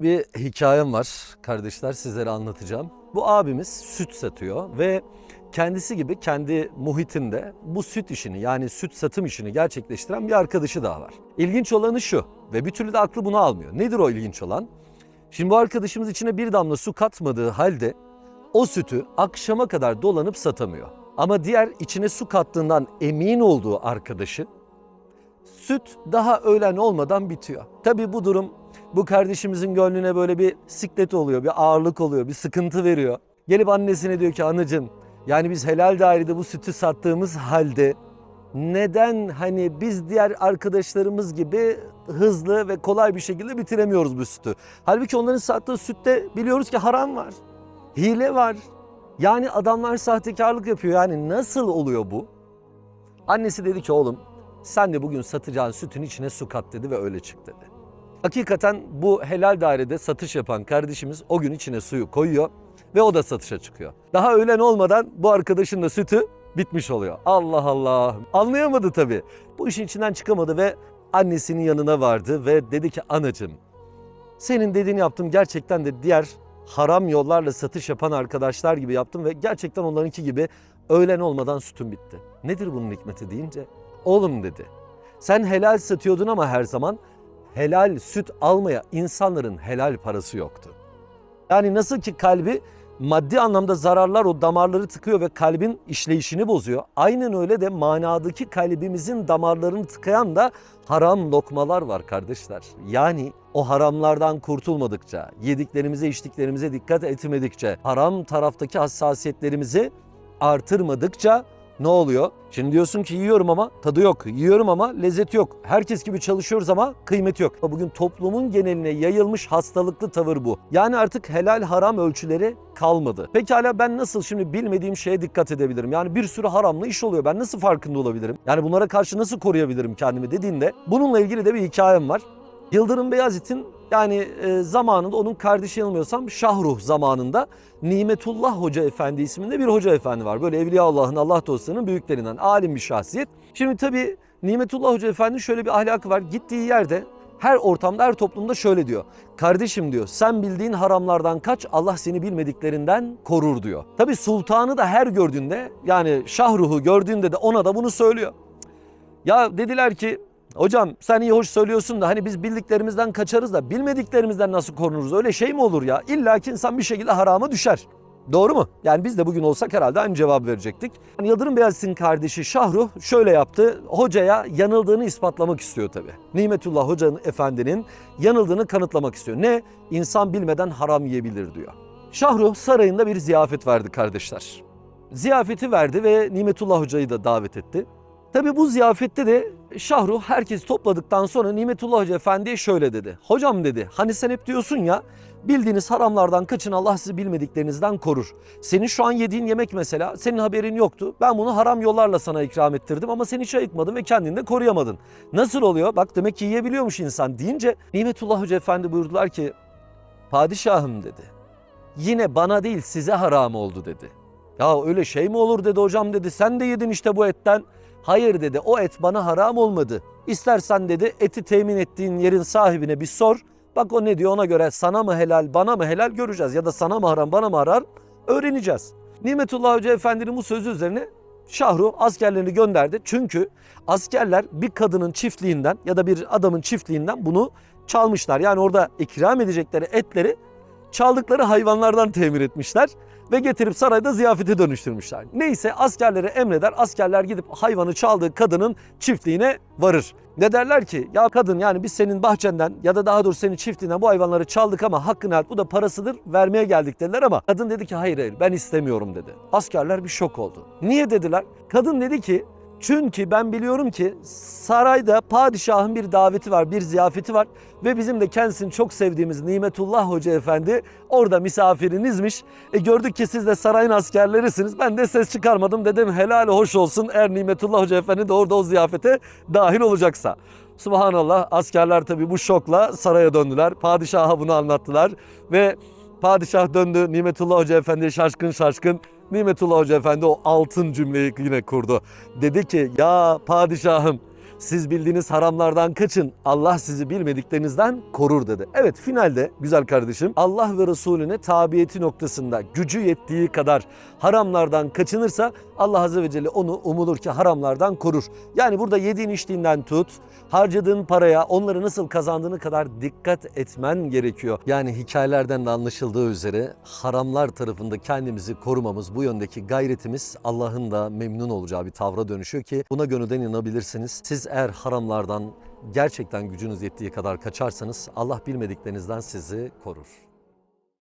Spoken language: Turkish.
Bir hikayem var kardeşler sizlere anlatacağım. Bu abimiz süt satıyor ve kendisi gibi kendi muhitinde bu süt işini yani süt satım işini gerçekleştiren bir arkadaşı daha var. İlginç olanı şu ve bir türlü de aklı bunu almıyor. Nedir o ilginç olan? Şimdi bu arkadaşımız içine bir damla su katmadığı halde o sütü akşama kadar dolanıp satamıyor. Ama diğer içine su kattığından emin olduğu arkadaşı süt daha öğlen olmadan bitiyor. Tabii bu durum bu kardeşimizin gönlüne böyle bir siklet oluyor, bir ağırlık oluyor, bir sıkıntı veriyor. Gelip annesine diyor ki anacığım yani biz helal dairede bu sütü sattığımız halde neden hani biz diğer arkadaşlarımız gibi hızlı ve kolay bir şekilde bitiremiyoruz bu sütü? Halbuki onların sattığı sütte biliyoruz ki haram var, hile var. Yani adamlar sahtekarlık yapıyor. Yani nasıl oluyor bu? Annesi dedi ki oğlum sen de bugün satacağın sütün içine su kat dedi ve öyle çık dedi. Hakikaten bu helal dairede satış yapan kardeşimiz o gün içine suyu koyuyor ve o da satışa çıkıyor. Daha öğlen olmadan bu arkadaşın da sütü bitmiş oluyor. Allah Allah. Anlayamadı tabii. Bu işin içinden çıkamadı ve annesinin yanına vardı ve dedi ki anacığım senin dediğini yaptım gerçekten de diğer haram yollarla satış yapan arkadaşlar gibi yaptım ve gerçekten onlarınki gibi öğlen olmadan sütüm bitti. Nedir bunun hikmeti deyince oğlum dedi. Sen helal satıyordun ama her zaman helal süt almaya insanların helal parası yoktu. Yani nasıl ki kalbi maddi anlamda zararlar o damarları tıkıyor ve kalbin işleyişini bozuyor. Aynen öyle de manadaki kalbimizin damarlarını tıkayan da haram lokmalar var kardeşler. Yani o haramlardan kurtulmadıkça, yediklerimize içtiklerimize dikkat etmedikçe, haram taraftaki hassasiyetlerimizi artırmadıkça ne oluyor? Şimdi diyorsun ki yiyorum ama tadı yok. Yiyorum ama lezzet yok. Herkes gibi çalışıyoruz ama kıymeti yok. Bugün toplumun geneline yayılmış hastalıklı tavır bu. Yani artık helal haram ölçüleri kalmadı. Pekala ben nasıl şimdi bilmediğim şeye dikkat edebilirim? Yani bir sürü haramlı iş oluyor. Ben nasıl farkında olabilirim? Yani bunlara karşı nasıl koruyabilirim kendimi dediğinde bununla ilgili de bir hikayem var. Yıldırım Beyazıt'ın yani e, zamanında onun kardeşi yanılmıyorsam Şahruh zamanında Nimetullah Hoca Efendi isminde bir hoca efendi var. Böyle Evliya Allah'ın Allah dostlarının büyüklerinden alim bir şahsiyet. Şimdi tabii Nimetullah Hoca Efendi şöyle bir ahlakı var. Gittiği yerde her ortamda her toplumda şöyle diyor. Kardeşim diyor sen bildiğin haramlardan kaç Allah seni bilmediklerinden korur diyor. Tabii sultanı da her gördüğünde yani Şahruh'u gördüğünde de ona da bunu söylüyor. Ya dediler ki hocam sen iyi hoş söylüyorsun da hani biz bildiklerimizden kaçarız da bilmediklerimizden nasıl korunuruz? Öyle şey mi olur ya? İlla ki insan bir şekilde harama düşer. Doğru mu? Yani biz de bugün olsak herhalde aynı cevap verecektik. Yani Yıldırım Beyazıt'ın kardeşi Şahruh şöyle yaptı. Hocaya yanıldığını ispatlamak istiyor tabii. Nimetullah Hoca'nın efendinin yanıldığını kanıtlamak istiyor. Ne? İnsan bilmeden haram yiyebilir diyor. Şahruh sarayında bir ziyafet verdi kardeşler. Ziyafeti verdi ve Nimetullah Hoca'yı da davet etti. Tabi bu ziyafette de Şahruh herkes topladıktan sonra Nimetullah Hoca Efendi'ye şöyle dedi. Hocam dedi hani sen hep diyorsun ya bildiğiniz haramlardan kaçın Allah sizi bilmediklerinizden korur. Senin şu an yediğin yemek mesela senin haberin yoktu. Ben bunu haram yollarla sana ikram ettirdim ama sen hiç ayıkmadın ve kendini de koruyamadın. Nasıl oluyor? Bak demek ki yiyebiliyormuş insan deyince Nimetullah Hoca Efendi buyurdular ki padişahım dedi. Yine bana değil size haram oldu dedi. Ya öyle şey mi olur dedi hocam dedi. Sen de yedin işte bu etten. Hayır dedi o et bana haram olmadı. İstersen dedi eti temin ettiğin yerin sahibine bir sor. Bak o ne diyor ona göre sana mı helal bana mı helal göreceğiz. Ya da sana mı haram bana mı haram öğreneceğiz. Nimetullah Hoca Efendi'nin bu sözü üzerine Şahru askerlerini gönderdi. Çünkü askerler bir kadının çiftliğinden ya da bir adamın çiftliğinden bunu çalmışlar. Yani orada ikram edecekleri etleri çaldıkları hayvanlardan temin etmişler ve getirip sarayda ziyafete dönüştürmüşler. Neyse askerlere emreder, askerler gidip hayvanı çaldığı kadının çiftliğine varır. Ne derler ki ya kadın yani biz senin bahçenden ya da daha doğrusu senin çiftliğinden bu hayvanları çaldık ama hakkını al bu da parasıdır vermeye geldik dediler ama kadın dedi ki hayır hayır ben istemiyorum dedi. Askerler bir şok oldu. Niye dediler? Kadın dedi ki çünkü ben biliyorum ki sarayda padişahın bir daveti var, bir ziyafeti var ve bizim de kendisini çok sevdiğimiz Nimetullah Hoca Efendi orada misafirinizmiş. E gördük ki siz de sarayın askerlerisiniz. Ben de ses çıkarmadım dedim helal hoş olsun eğer Nimetullah Hoca Efendi de orada o ziyafete dahil olacaksa. Subhanallah askerler tabii bu şokla saraya döndüler. Padişaha bunu anlattılar ve padişah döndü Nimetullah Hoca Efendi şaşkın şaşkın Nimetullah Hoca Efendi o altın cümleyi yine kurdu. Dedi ki ya padişahım Siz bildiğiniz haramlardan kaçın. Allah sizi bilmediklerinizden korur dedi. Evet finalde güzel kardeşim Allah ve Resulüne tabiyeti noktasında gücü yettiği kadar haramlardan kaçınırsa Allah Azze ve Celle onu umulur ki haramlardan korur. Yani burada yediğin içtiğinden tut, harcadığın paraya onları nasıl kazandığını kadar dikkat etmen gerekiyor. Yani hikayelerden de anlaşıldığı üzere haramlar tarafında kendimizi korumamız, bu yöndeki gayretimiz Allah'ın da memnun olacağı bir tavra dönüşüyor ki buna gönülden inanabilirsiniz. Eğer haramlardan gerçekten gücünüz yettiği kadar kaçarsanız Allah bilmediklerinizden sizi korur.